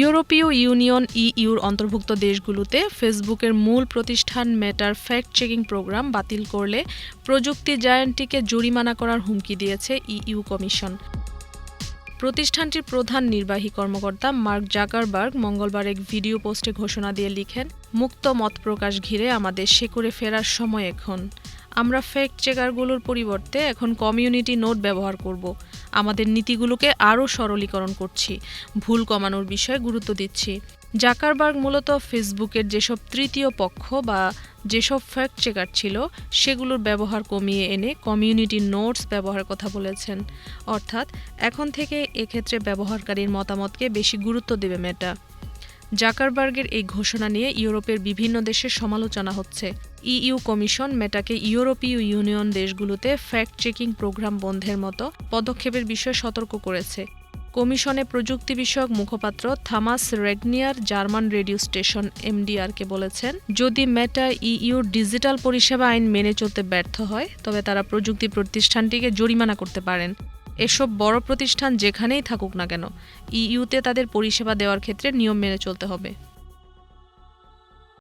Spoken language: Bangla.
ইউরোপীয় ইউনিয়ন ইইউর অন্তর্ভুক্ত দেশগুলোতে ফেসবুকের মূল প্রতিষ্ঠান মেটার ফ্যাক্ট চেকিং প্রোগ্রাম বাতিল করলে প্রযুক্তি জায়ান্টটিকে জরিমানা করার হুমকি দিয়েছে ইইউ কমিশন। প্রতিষ্ঠানটির প্রধান নির্বাহী কর্মকর্তা মার্ক জাকারবার্গ মঙ্গলবার এক ভিডিও পোস্টে ঘোষণা দিয়ে লিখেন, মুক্ত মত প্রকাশ ঘিরে আমাদের শেকড়ে ফেরার সময় এখন। আমরা ফ্যাক্ট চেকারগুলোর পরিবর্তে এখন কমিউনিটি নোট ব্যবহার করব। আমাদের নীতিগুলোকে আরও সরলীকরণ করছি। ভুল কমানোর বিষয়ে গুরুত্ব দিচ্ছি। জাকারবার্গ মূলত ফেসবুকের যেসব তৃতীয় পক্ষ বা যেসব ফ্যাক্ট চেকার ছিল, সেগুলোর ব্যবহার কমিয়ে এনে কমিউনিটি নোটস ব্যবহারের কথা বলেছেন। অর্থাৎ এখন থেকে এক্ষেত্রে ব্যবহারকারীর মতামতকে বেশি গুরুত্ব দেবে মেটা জাকারবার্গের এই ঘোষণা নিয়ে ইউরোপের বিভিন্ন দেশে সমালোচনা হচ্ছে। ইইউ কমিশন মেটাকে ইউরোপীয় ইউনিয়ন দেশগুলোতে ফ্যাক্ট চেকিং প্রোগ্রাম বন্ধের মতো পদক্ষেপের বিষয়ে সতর্ক করেছে। কমিশনে প্রযুক্তি বিষয়ক মুখপাত্র Thomas Regnier German radio station এমডিআরকে বলেছেন, যদি মেটা ইইউর ডিজিটাল পরিষেবা আইন মেনে চলতে ব্যর্থ হয়, তবে তারা প্রযুক্তি প্রতিষ্ঠানটিকে জরিমানা করতে পারেন। এসব বড় প্রতিষ্ঠান যেখানেই থাকুক না কেন ইইউতে তাদের পরিষেবা দেওয়ার ক্ষেত্রে নিয়ম মেনে চলতে হবে।